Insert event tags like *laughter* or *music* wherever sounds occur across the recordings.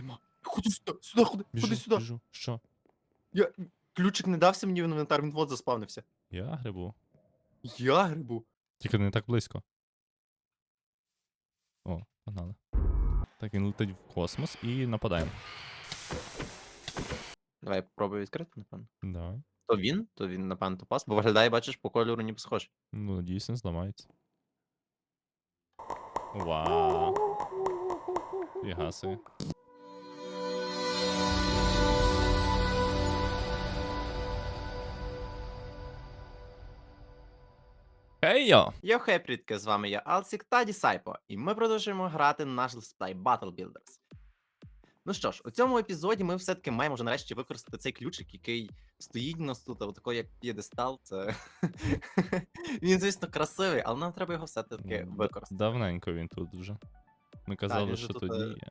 Тіма, ходи сюди, сюди ходи, Біжу, ходи сюди. біжу. Що? Я... Ключик не дався мені в інвентар, він вот заспавнився. Я грибу. Я грибу. Тільки не так близько. О, погнали. Так, він летить в космос і нападаємо. Давай попробую відкрити, напевно. Давай. То він, то він, напевно, топас, бо виглядає, бачиш, по кольору ніби схожий. Ну, надіюсь, не зламається. Вау. *laughs* Фіга собі. Хей йо! Йо, хей, привітки, з вами я Алсік та Дісайпо, і ми продовжуємо грати наш летсплей Battle Builders. Ну що ж, у цьому епізоді ми все-таки маємо вже нарешті використати цей ключик, який стоїть у нас тут, отакий як п'єдестал. Це *laughs* він, звісно, красивий, але нам треба його все-таки використати. Давненько він тут вже. Ми казали, що тут, тоді е, є.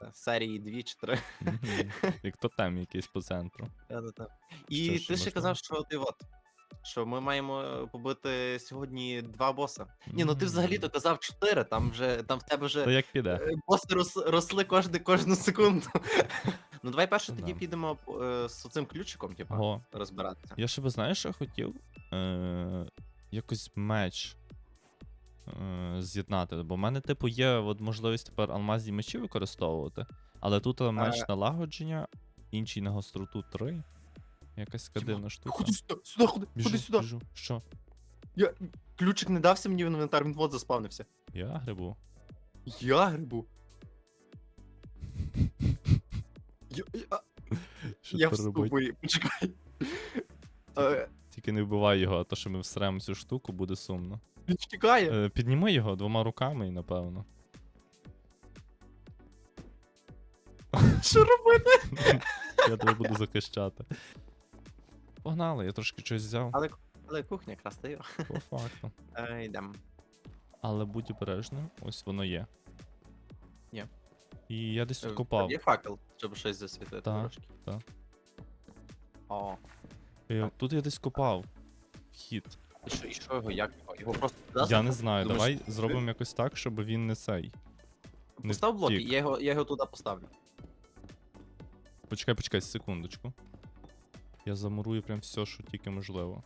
Та, Серії 2 чи 3. Мгм. Як тотем якийсь по центру. *laughs* І ти ще казав, що ти от. Що ми маємо побити сьогодні два боса. Ні, ну ти взагалі-то казав чотири, там вже там в тебе вже як піде? Е, Боси рос, росли кожну, кожну секунду. *laughs* ну давай перше Ну тоді да. підемо е, з цим ключиком, типу, Ого. розбиратися. Я ще би знаєш, що хотів? Е, якось меч е, з'єднати. Бо в мене, типу, є от можливість тепер алмазні мечі використовувати. Але тут е, меч Е. налагодження, інший на гостроту 3. Якась така дивна штука. Ходи сюди, сюди, ходи, Біжу, ходи сюди. біжу. Що? Я... Ключик не дався мені в інвентар, він вот заспавнився. Я грибу. Я грибу. *laughs* Я, я, Що я в ступорі, почекай. Е, Тільки не вбивай його, а то що ми всремо цю штуку, буде сумно. Він втікає. Е, підніми його двома руками і напевно. Що робити? *laughs* Я тебе буду захищати. Погнали, я трошки щось взяв. Але, але кухня стає. По факту. *laughs* Е, йдемо. Але будь обережним, ось воно є. Є. І я десь Е, тут копав. Є факел, щоб щось засвітити Та, трошки. та. О, Е, Тут я десь копав. Вхід. і що, і що його, як його? Його просто туди Я не знаю, Думаєш, давай зробимо якось так, щоб він не цей. Постав блоки, я його, я його туди поставлю. Почекай, почекай, секундочку. Я замурую прям все, що тільки можливо.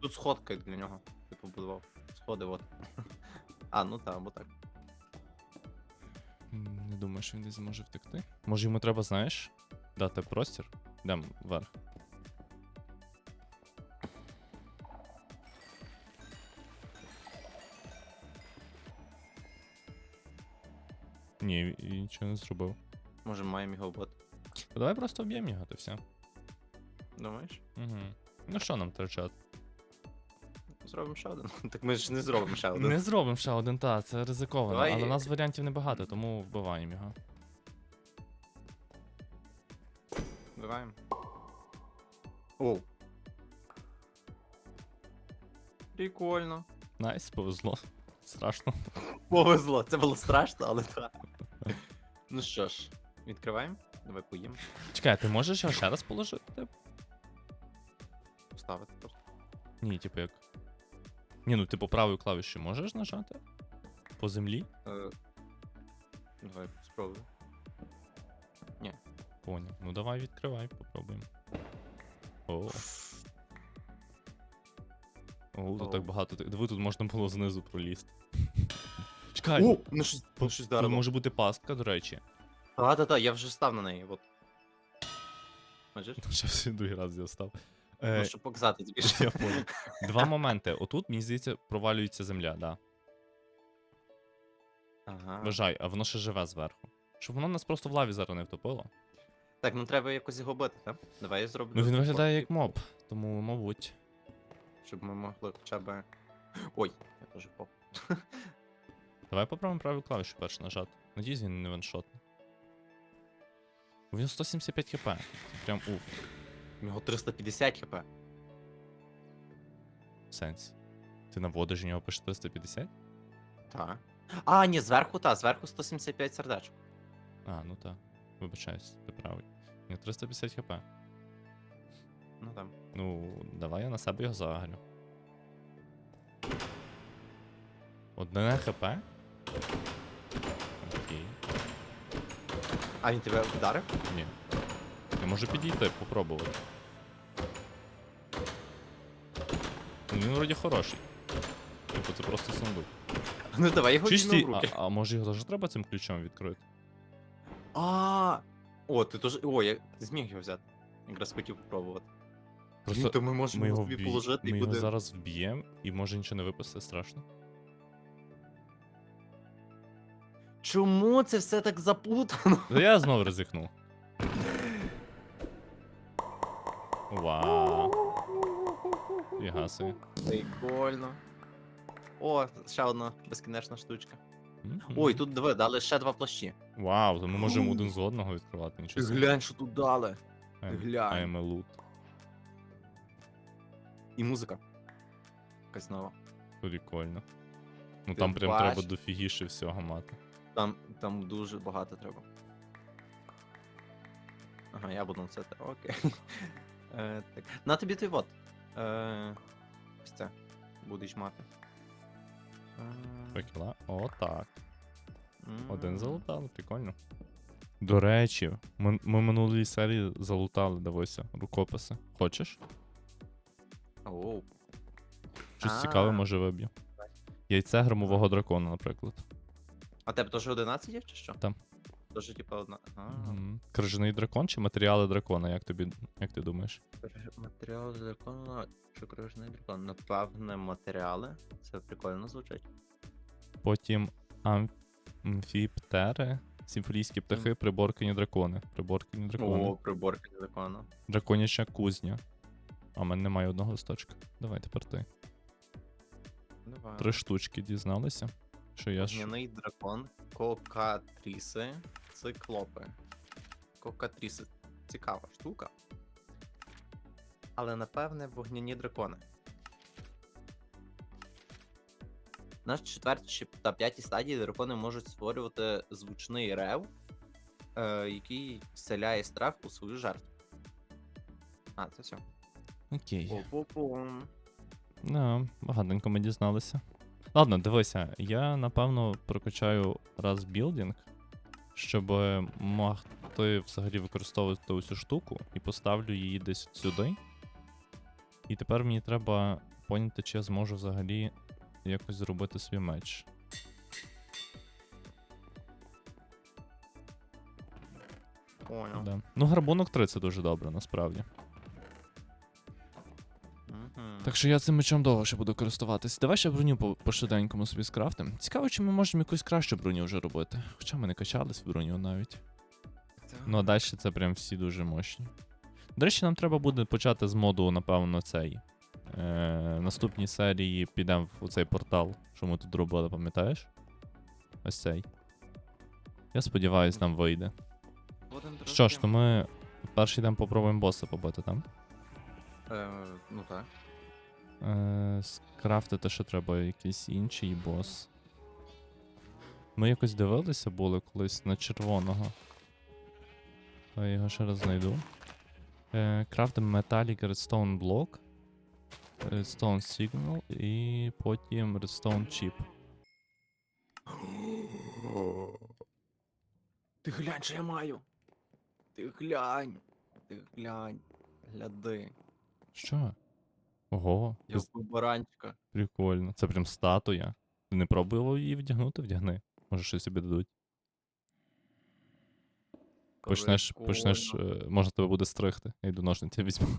Тут сходка для нього. Ти побудував. Сходи, от. *laughs* А, ну так, або так. М, Не думаю, що він десь зможе втекти. Може йому треба, знаєш, дати простір? Йдемо вверх. Ні, він нічого не зробив. Може маємо його. Та Давай просто об'ємо його, то все. Думаєш? Угу. Ну що нам втрачати? Зробимо ще один. *laughs* Так ми ж не зробимо ще один. Не зробимо ще один, та, це ризиковано, Давай. але у нас варіантів небагато, тому вбиваємо його. Вбиваємо. Оу. Прикольно. Найс, повезло. Страшно. Повезло. Це було страшно, але так. Ну що ж, відкриваємо. Давай поїмо. Чекай, ти можеш його ще раз положити? Поставити просто. Ні, типу як. Ні, ну типу правою клавішою можеш нажати? По землі? Е, Давай спробуємо. Поняв. Ну давай відкривай, попробуємо. О. О, тут так багато. Диви, тут можна було знизу пролізти. *laughs* Чекай, О, ну щось, ну щось тут дарило. може бути пастка, до речі. А, та, та, я вже став на неї, от. Бачиш? *laughs* Щас я другий раз я став. Ну, Е, щоб показати тобі. я понял. Два моменти. Отут, мені здається, провалюється земля, да. Ага. Вважай, а воно ще живе зверху. Щоб воно нас просто в лаві зараз не втопило. Так, ну треба якось його бити, так? Давай я зроблю. Ну він виглядає як моб, тому, мабуть. Щоб ми могли хоча б. Ой, я теж впав. Давай попробуємо праву клавішу перш нажати. Надіюсь, він не ваншотний. У нього 175 хп. Прям уф, У нього 350 хп. сенс. Ти наводиш у нього по 450? Так. А, ні, зверху, та, зверху 175 сердечок. А, ну так. Вибачаюсь, ти правий. У нього 350 хп. Ну там. Ну, давай я на себе його загрю. Одне хп. Окей. А він тебе вдарив? Ні. Я можу підійти, попробувати. Ну, Він вроді хороший. Типу, це просто сундук. Ну давай його Чисті, в а, руки. а може його теж треба цим ключом відкрити? А. О, ти теж. О, я зміг його взяти. Якраз хотів попробувати. Просто ну, то ми можемо його, собі вб'є- положити ми і його буде. зараз вб'ємо, і може нічого не випасти страшно. Чому це все так запутано? Та я знову ризикнув. Вау. Фіга собі. Прикольно. О, ще одна безкінечна штучка. Мгм. Ой, тут диви, дали ще два плащі. Вау, то ми можемо один з одного відкривати, нічого собі. глянь, що тут дали. I'm- глянь. I'm a loot. І музика. Якась нова. Прикольно. Ну Ти там прям бач. треба дофігіше всього мати. Там, там дуже багато треба. Ага, я буду це. Окей. Е, так. На тобі той вот. Е, ось це. Будеш мати. Е, Прикла. О, так. м. Один залутали, прикольно. До речі, ми, ми минулій серії залутали, дивися, рукописи. Хочеш? Оу. Щось цікаве А. може виб'ю. Яйце громового дракона, наприклад. А тебе теж 11 є чи що? Там. Теж типа одна. А, Мгм. Крижаний дракон чи матеріали дракона, як тобі, як ти думаєш? Матеріали дракона чи крижний дракон? Напевне, матеріали. Це прикольно звучить. Потім амфіптери, сімфолійські птахи, приборкані дракони. Приборкані дракони. О, приборка дракона. Драконяча кузня. А в мене немає одного листочка. Давай тепер ти. Давай. Три штучки дізналися. Що я ж. Дракон, кокатріси, циклопи. Кокатріси цікава штука. Але напевне вогняні дракони. На четвертій та п'ятій стадії дракони можуть створювати звучний рев, е, який вселяє страх у свою жертву. А, це все. Окей. Пу-пу-пум. Ну, багатенько ми дізналися. Ладно, дивися, я напевно прокачаю раз білдинг, щоб могти взагалі використовувати усю штуку і поставлю її десь сюди. І тепер мені треба поняти, чи я зможу взагалі якось зробити свій меч. Понял. Да. Ну, грабунок 3 це дуже добре, насправді. Мгм. Так що я цим мечом довго ще буду користуватись. Давай ще броню по, по швиденькому собі скрафтим. Цікаво, чи ми можемо якусь кращу броню вже робити. Хоча ми не качались в броню навіть. Ну а далі це прям всі дуже мощні. До речі, нам треба буде почати з моду, напевно, цей. Е, наступній серії підемо в цей портал, що ми тут робили, пам'ятаєш? Ось цей. Я сподіваюсь, нам вийде. Що ж, то ми перший йдемо попробуємо боса побити там. Е, ну так. Е, скрафтити ще треба якийсь інший бос. Ми якось дивилися були колись на червоного. Я його ще раз знайду. Е, крафтимо Metallic Redstone Block. Redstone Signal і потім Redstone Chip. Ти глянь, що я маю. Ти глянь. Ти глянь. Гляди. Що? Ого, Я вбив баранчика. прикольно. Це прям статуя. Ти не пробував її вдягнути? Вдягни. Може щось собі дадуть. Почнеш, почнеш, Прикольно. е, може тебе буде стригти. Я йду ножниці візьму. *laughs*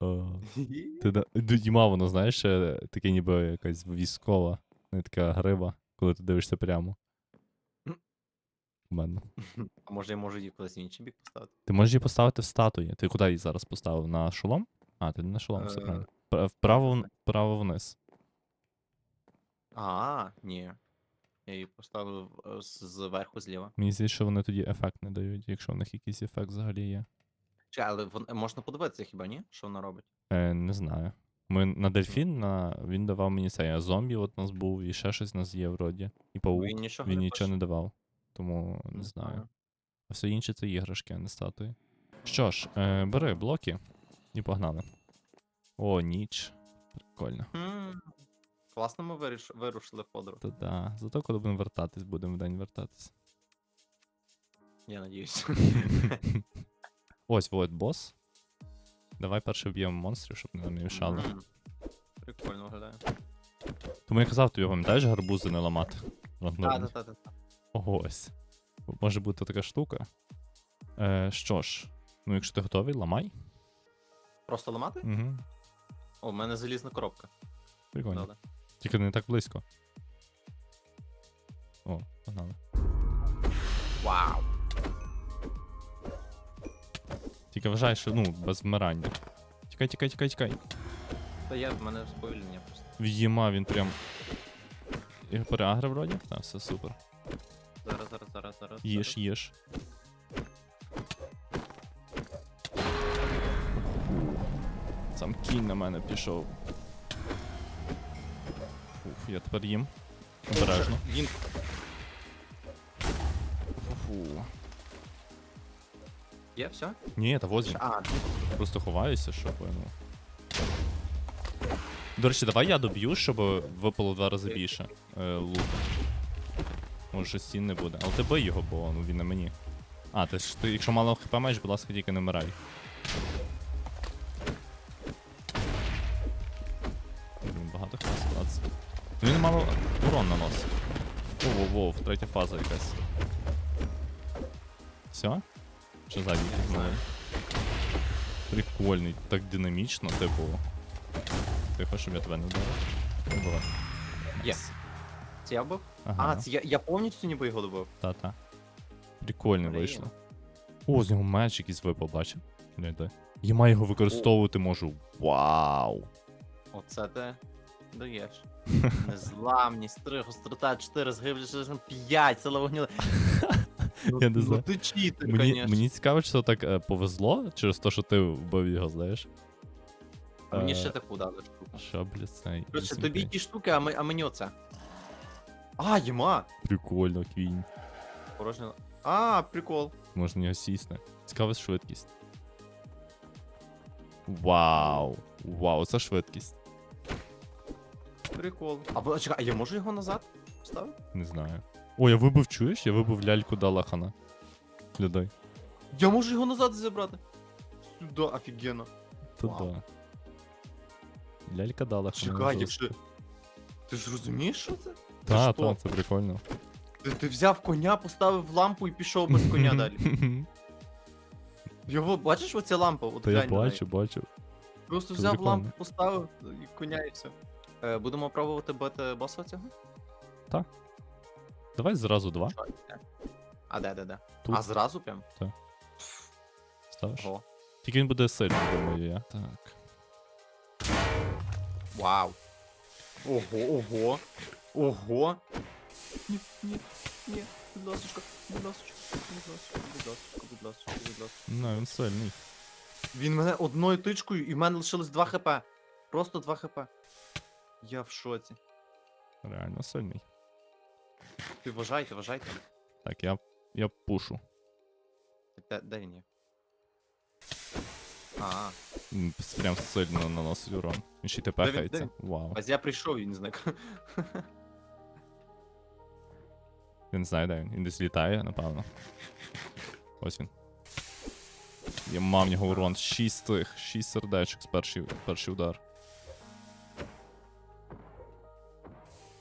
О, Ти да- Діма, воно, знаєш, е, таке ніби якась військова, не така грива, коли ти дивишся прямо. У мене. А може я можу її кудись в інший бік поставити? Ти можеш її поставити в статуї. Ти куди її зараз поставив? На шолом? А, ти не на шолом, все Е, правильно. Пра- Вправо, вн- вправо вниз. А, ні. Я її поставив е, з- зверху зліва. Мені здається, що вони тоді ефект не дають, якщо в них якийсь ефект взагалі є. Чи, але вон, можна подивитися хіба ні? Що вона робить? Е, не знаю. Ми на дельфін на... він давав мені цей, а зомбі от нас був, і ще щось у нас є вроді. І паук. Він нічого Він не нічого пише. не давав. Тому не знаю. А все інше це іграшки, а не статуї. Що ж, е, бери блоки і погнали. О, ніч. Прикольно. Хм. Класно ми виріш... вирушили в подорож. Та да. Зато коли будемо вертатись, будемо вдень вертатись. Я надіюсь. *laughs* Ось, вот бос. Давай перше вб'ємо монстрів, щоб не нам мішали. Мгм. Прикольно виглядає. Тому я казав тобі, пам'ятаєш, гарбузи не ламати. Так, так, так. Ось. Може бути така штука. Е, що ж, ну якщо ти готовий, ламай. Просто ламати? Угу. О, в мене залізна коробка. Прикольно. Добре. Тільки не так близько. О, погнали. Вау. Тільки вважай, що ну, без вмирання. Тікай, тікай, тікай, тікай. Та я в мене сповільнення просто. В'їма він прям. Його переагрив вроді? Так, все супер. Зараз, зараз, зараз, зараз. Їж, їж. Сам кінь на мене пішов. Я тепер їм. Обережно. Він Фу. є, все? Ні, та возьмі. А, Просто ховаюся, щоб. Ну. До речі, давай я доб'ю, щоб випало в два рази більше е, лук. Може, стін не буде. Але ти бий його, бо ну, він на мені. А, ти ж ти, якщо мало хп маєш, будь ласка, тільки не вмирай. Він мало урон наносить. Воу, воу, воу, третя фаза якась. Все? Чи ззаді? Не знаю. Прикольний, так динамічно, типу. Ти хочеш, щоб я тебе не було. Є. Це я був? Ага. А, це я, я повністю ніби його добив. Та-та. Прикольно Блін. вийшло. О, з нього меч якийсь випав, бачив? Глянь. Я маю його використовувати можу. Вау! Оце ти даєш. Незламність, 3, гострота 4, згибля 5, сила вогню. Ну, Я не ну знаю. ти читер, Мені, конечно. мені цікаво, то так е, повезло через те, що ти вбив його, знаєш. Мені Е, ще таку дали штуку. Що, блядь, цей. Короче, вісім тобі кей. ті штуки, а, ми, а мені оце. А, єма! Прикольно, квінь. Порожня. А, прикол. Можна на нього сісти. Цікава швидкість. Вау! Вау, це швидкість. Прикол. А ви- чекай, а я можу його назад поставити? Не знаю. О, я вибив, чуєш? Я вибив ляльку Далахана. Глядай. Я можу його назад забрати. Сюди, офігенно. Та Вау. да. Лялька Далахана. Чекай, якщо. Ти ж розумієш, що це? Та, що? та, це прикольно. Ти, ти взяв коня, поставив лампу і пішов без коня *laughs* далі. Його, бачиш оця лампа? От Та я глянь на неї. бачу, бачу. Просто Це взяв прикольно. лампу, поставив і коня і все. Е, будемо пробувати бити боса цього? Давай зразу два. Де? А де, де, де? Тут. А зразу прям? Ставиш. Ого. Тільки він буде сильний, думаю я. Так. Вау. Ого, ого. Ого. Ні, ні, ні. Будь ласочка, будь ласочка, будь ласочка, будь ласочка, будь ласочка, будь ласочка. Ну, він сильний. Він мене одною тичкою, і в мене лишилось 2 хп. Просто 2 хп. Я в шоці. Реально сильний. Ти вважайте, вважайте. Так, я, я пушу. Де, де він є? А, М, Прям сильно наносить урон. Він ще й Де він- тепехається. Вау. ось я прийшов і не зник. Я не знаю, де він. Він десь літає, напевно. Ось він. Я мав в нього урон. 6 тих, 6 сердечок з перший, перший удар.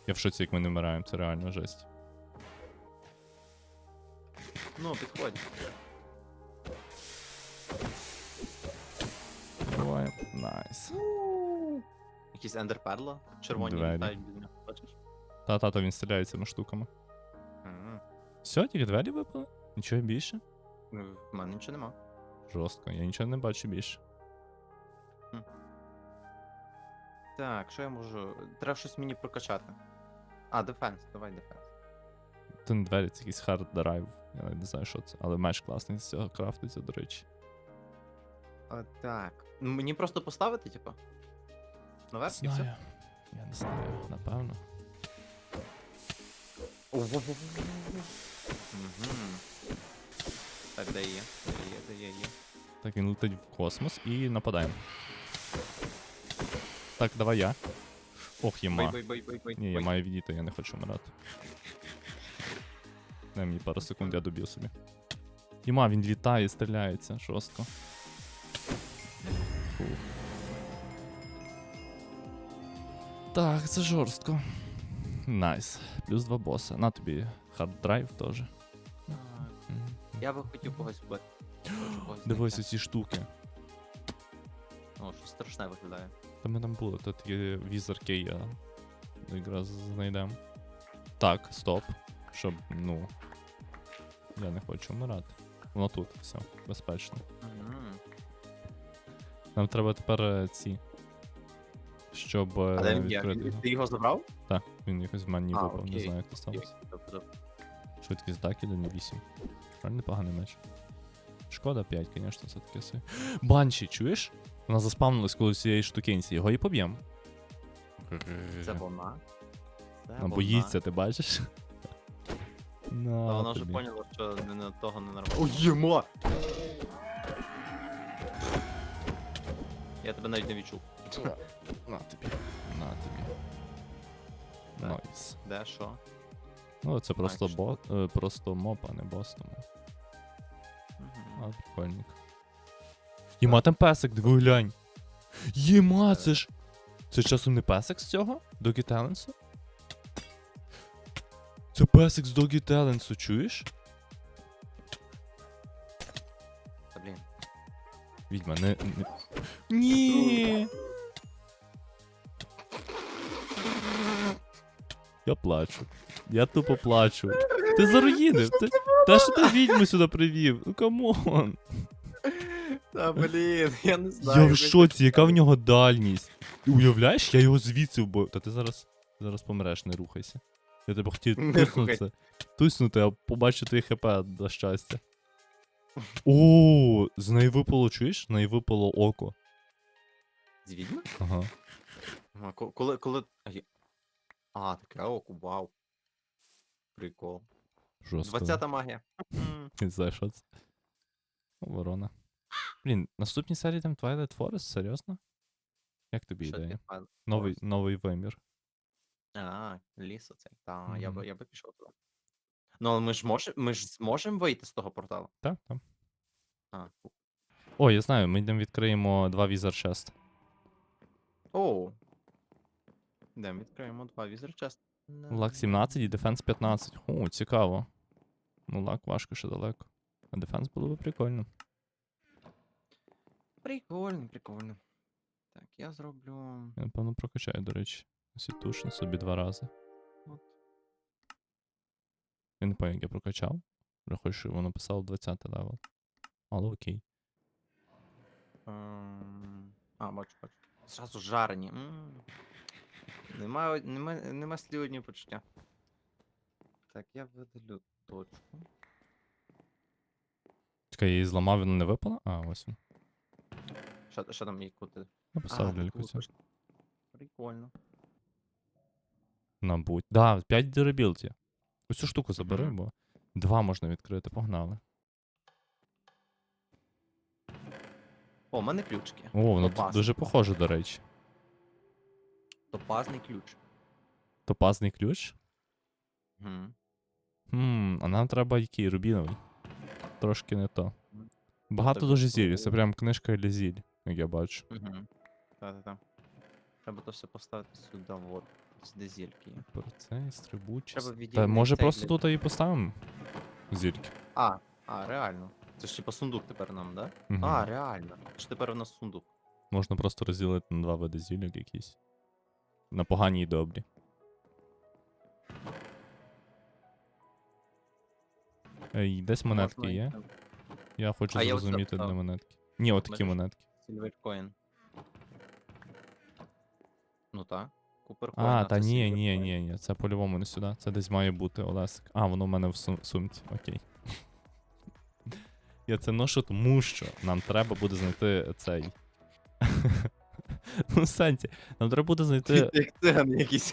Я в шоці, як ми не вмираємо, це реально жесть. Ну, підходь. Буває. Найс. Якісь ендерперла червоні Двері. літають біля нього, бачиш? Та-та-та, він стріляє цими штуками. М, Все, тільки двері випали? Нічого більше? ну, В мене нічого нема. Жорстко, я нічого не бачу більше. Так, що я можу. Треба щось мені прокачати. А, дефенс, давай дефенс. Не двері, це якийсь хард драйв. Я навіть не знаю, що це. Але меч класний з цього крафтиться, до речі. А, так. Ну, Мені просто поставити, типу? Наверх і все. Знаю. Я не знаю, напевно. Угу. Так, де є? Де є, де є, є. Так, він летить в космос і нападаємо. Так, давай я. Ох, єма. Бой, бой, бой, бой. Ні, я маю відійти, я не хочу вмирати. Дай мені пару секунд, я доб'ю собі. Діма, він літає, стріляється жорстко. Фух. Так, це жорстко. Найс. Плюс два боса. На тобі харддрайв теж. Я би хотів когось вбити. Хочу когось *gasps* знайти. ці штуки. О, щось страшне виглядає. Та ми там були, тут є візер Кия. Якраз знайдемо. Так, стоп. Щоб, ну. Я не хочу вмирати. Воно тут, все, безпечно. Нам треба тепер е, ці. Щоб е, А де він є? відкрити. Ти його забрав? Так, він якось в мені А, випав, не окей. знаю, як це сталося. Швидкість даки 1.8. Правильно непоганий меч. Шкода 5, звісно, це таке си. Банші, чуєш? Вона заспавнилась коли цієї штукенці, його і поб'єм. Це вона. Це Вона боїться, ти бачиш? *laughs* На, Та вона вже тобі. поняла, що не на того не нормально. О, єма! Я тебе навіть не відчув. На тобі. На тобі. Так. Найс. Де, що? Ну, це просто Найс. бо... е, просто моп, а не бос, тому. Мгм. А, прикольненько. Єма там песик, диви глянь. Єма, це ж. Це часом не песик з цього? Догі Таленсу? Це песик з Догі Таленсу, чуєш? Та блін. Відьма, не. не... Ні. Я плачу. Я тупо плачу. Ти заруїнив. Ти... Та що ти відьму сюди привів? Ну камон. Та блін, я не знаю. Я в шоці, яка в нього дальність. Ти уявляєш, я його звідси вбив. Та ти зараз зараз помреш, не рухайся. Я тебе хотів туснути. Туснути, а побачу твої хп до щастя. *laughs* О, з неї випало, чуєш? З неї випало око. З відьми? Ага. А, коли, коли... А, таке око, вау. Прикол. Жорстко. 20-та магія. *laughs* Не знаю, що це. Ворона. Блін, наступній серії там Twilight Forest, серйозно? Як тобі Що ідея? Новий, новий вимір. А, ліс оцей. Та, я Мгм. би, я би пішов туди. Ну, але ми ж можемо, ми ж зможемо вийти з того порталу. Так, так. А, фу. О, я знаю, ми йдемо відкриємо два Wizard Chest. Оу. Де відкриємо два візер чест. Лак 17 і Defense 15. О, цікаво. Ну, лак важко ще далеко. А Defense було б прикольно. Прикольно, прикольно. Так, я зроблю. Я, напевно, прокачаю, до речі. Сітушин собі два рази. От. Я не пам'ятаю, як я прокачав. Рахую, що воно писало 20 левел. Але окей. Ем, А, бачу, бачу. Зразу жарені. м. Нема, нема, нема слів одні почуття. Так, я видалю точку. Чекай, я її зламав, воно не випало? А, ось він. Що, що там їй кути? Написав А, ляльку цю. Прикольно. Набудь. Да, 5 деребілд є. Ось цю штуку забери, Мгм. бо два можна відкрити, погнали. О, у мене ключики. О, воно д- Топаз. дуже похоже, до речі. Топазний ключ. Топазний ключ. Угу. Хм, а нам треба який рубіновий. Трошки не то. Багато так дуже от, зіль, це ну. прям книжка для зіль, як я бачу. Угу. Та-та-та. Треба то все поставити сюди, от. Ось Де зільки є. Про це стрибучість. Та може цей просто для- тут і поставимо зільки. А, а, реально. Це ж типа сундук тепер нам, да? Мгм. А, реально. Ж тепер у нас сундук. Можна просто розділити на два види зілля якісь. На погані і добрі. Ей, десь монетки Можна і є. там Я хочу А я оце зрозуміти, де монетки. Ні, отакі Бачиш? монетки. Coin. Ну так. Купер А, та ні, ні, ні, ні, це по-любому не сюди. Це десь має бути Олесик. А, воно в мене в сум- сумці. Окей. Я це ношу, тому що нам треба буде знайти цей. Ну, в сенсі, нам треба буде знайти. Як циган якийсь.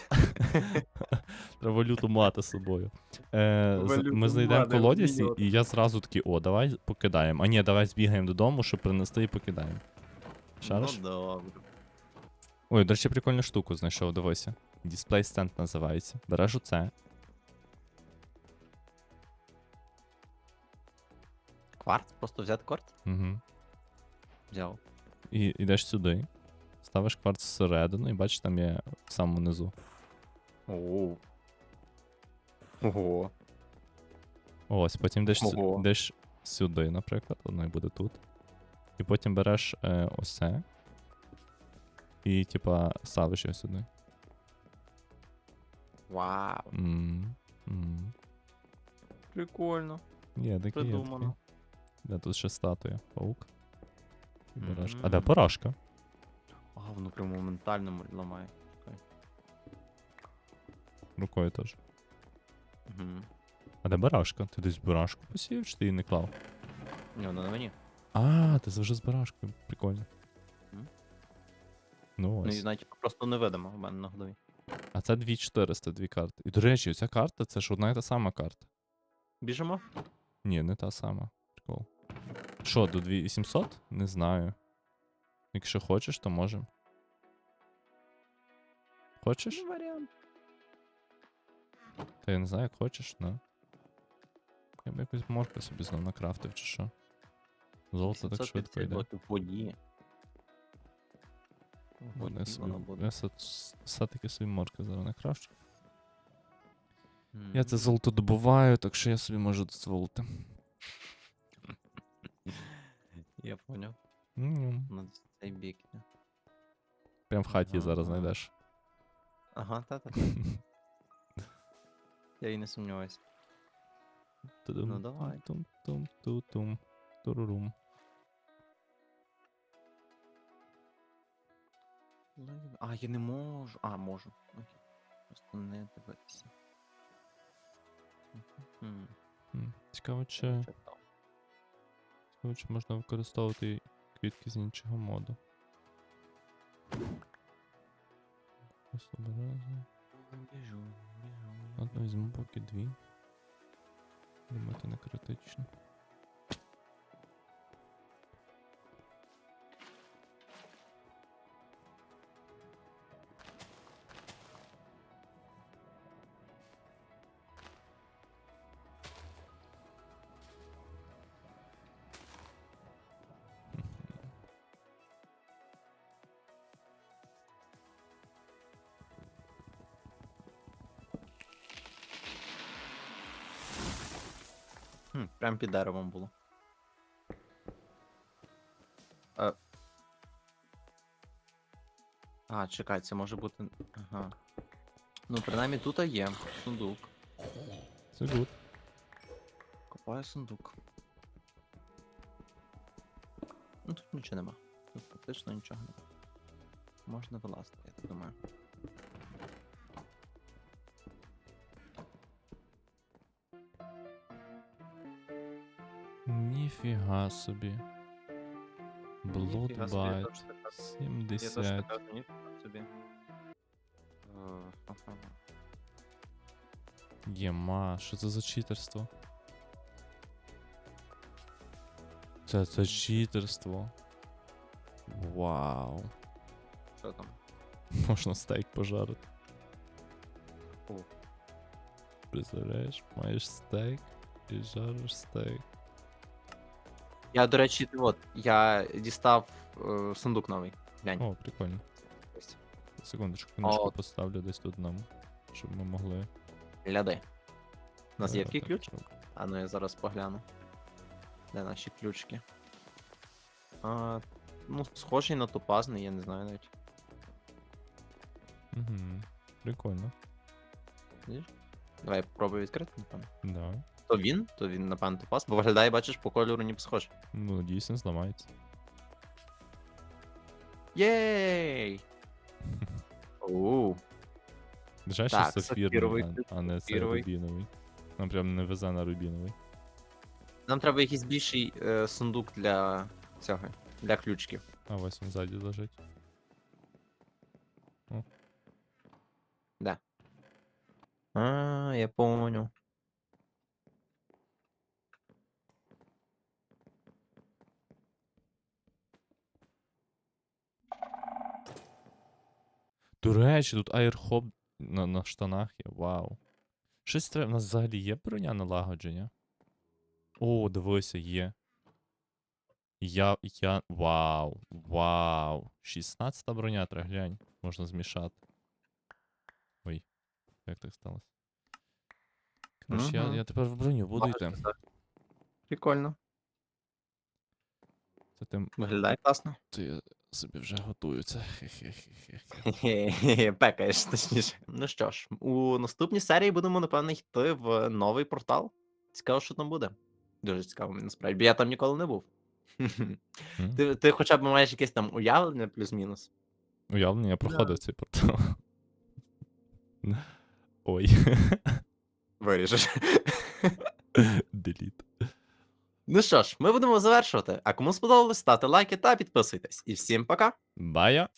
Треба валюту мати з собою. Е, Валюту ми знайдемо мати, колодязь, і, і я зразу такий, о, давай покидаємо. А ні, давай збігаємо додому, щоб принести і покидаємо. Шариш? Ну добре. Ой, до речі, прикольну штуку знайшов, дивися. Display Stand називається. Береш оце. Кварц? Просто взяти кварц? Угу. Взяв. І йдеш сюди, ставиш кварц всередину і бачиш, там є в самому низу. Оу. Ого. Ось, потім йдеш, сю- Ого. йдеш сюди, наприклад, воно і буде тут. І потім береш е, ось це. І, типа, ставиш його сюди. Вау. м м Прикольно. Є такі, є Придумано. такі. Де тут ще статуя, паук. І береш. А Мгм. де поражка? А, воно прямо моментально м- ламає. Рукою теж. Угу. А де барашка? Ти десь барашку посіяв, чи ти її не клав? Ні, воно на мені. А, ти вже з барашкою. Прикольно. М. Ну Ну, і ось. навіть просто невидимо в мене на голові. А це 2400, дві карти. І до речі, ця карта це ж одна і та сама карта. Біжимо? Ні, не та сама. Прикол. Що, до 2800? Не знаю. Якщо хочеш, то можем. Хочеш? Ну, варіант. Та я не знаю, як хочеш, ну. Я б якусь морку собі знов накрафтив, чи що. Золото так швидко 750 йде. в воді. В Ладно, я воді собі, я все- все-таки собі морки зараз накрафчу. М. Я це золото добуваю, так що я собі можу дозволити. Я поняв. На цей бік. Прям в хаті зараз Ага. знайдеш. Ага, та-та. *laughs* Я і не сумніваюся. Ну, давай. Тум, тум, ту, тум, турурум. А, я не можу. А, можу. Окей. Просто не дивитися. М, Цікаво, чи, Читав. цікаво, чи можна використовувати квітки з іншого моду. Ось обережно. Біжу, біжу. Ладно, візьму поки дві. Думаю, це не критично. Прям під деревом було. Е. А, чекай, це може бути. Ага. Ну, принаймні тут є сундук. Це гуд. Копаю сундук. Ну тут нічого нема. Тут фактично нічого нема. Можна вилазити, я так думаю. Ніфіга собі. Ніфіга собі, я Bloodbite. теж така- Я теж 70. така, ніфіга собі. Е, ага. Єма, що це за читерство? Це це читерство. Вау. Що там? Можна стейк пожарити. О. Представляєш, маєш стейк і жариш стейк. Я, до речі, от, я дістав е, сундук новий. Глянь. О, прикольно. ось. Секундочку, книжку О. поставлю десь тут нам, щоб ми могли. Гляди. У нас є такий ключ? А ну я зараз погляну. Де наші ключики? А, ну, схожий на топазний, я не знаю навіть. Мгм. Прикольно. Давай попробую відкрити, напевно. Да. То він, то він, напевно, топаз, бо виглядає, бачиш, по кольору ніби схож. Ну, дійсно зламається. Єй! Оу. Жаль, що Так, сапфіровий а, не цей сапфіровий. рубіновий. Нам прям не везе на рубіновий. Нам треба якийсь більший е, сундук для цього, для ключиків. А ось він ззаді лежить. А, я понял. До речі, тут аерхоп на, на штанах є. Вау. Щось треба. У нас взагалі є броня налагодження? О, дивися, є. Я. я. Вау. Вау. 16 броня, треба глянь. Можна змішати. Ой, як так сталося? Коротше, я, Мгм. я тепер в броню буду йти. Прикольно. Це тим, Виглядає класно. я собі вже готую це. Пекаєш, точніше. Ну що ж, у наступній серії будемо, напевно, йти в новий портал. Цікаво, що там буде. Дуже цікаво, насправді, бо я там ніколи не був. Ти, ти хоча б маєш якесь там уявлення, плюс-мінус. Уявлення, я проходив цей портал. *laughs* Ой. *laughs* Виріжеш. Деліт. Ну що ж, ми будемо завершувати. А кому сподобалось, ставте лайки та підписуйтесь. І всім пока! Бая.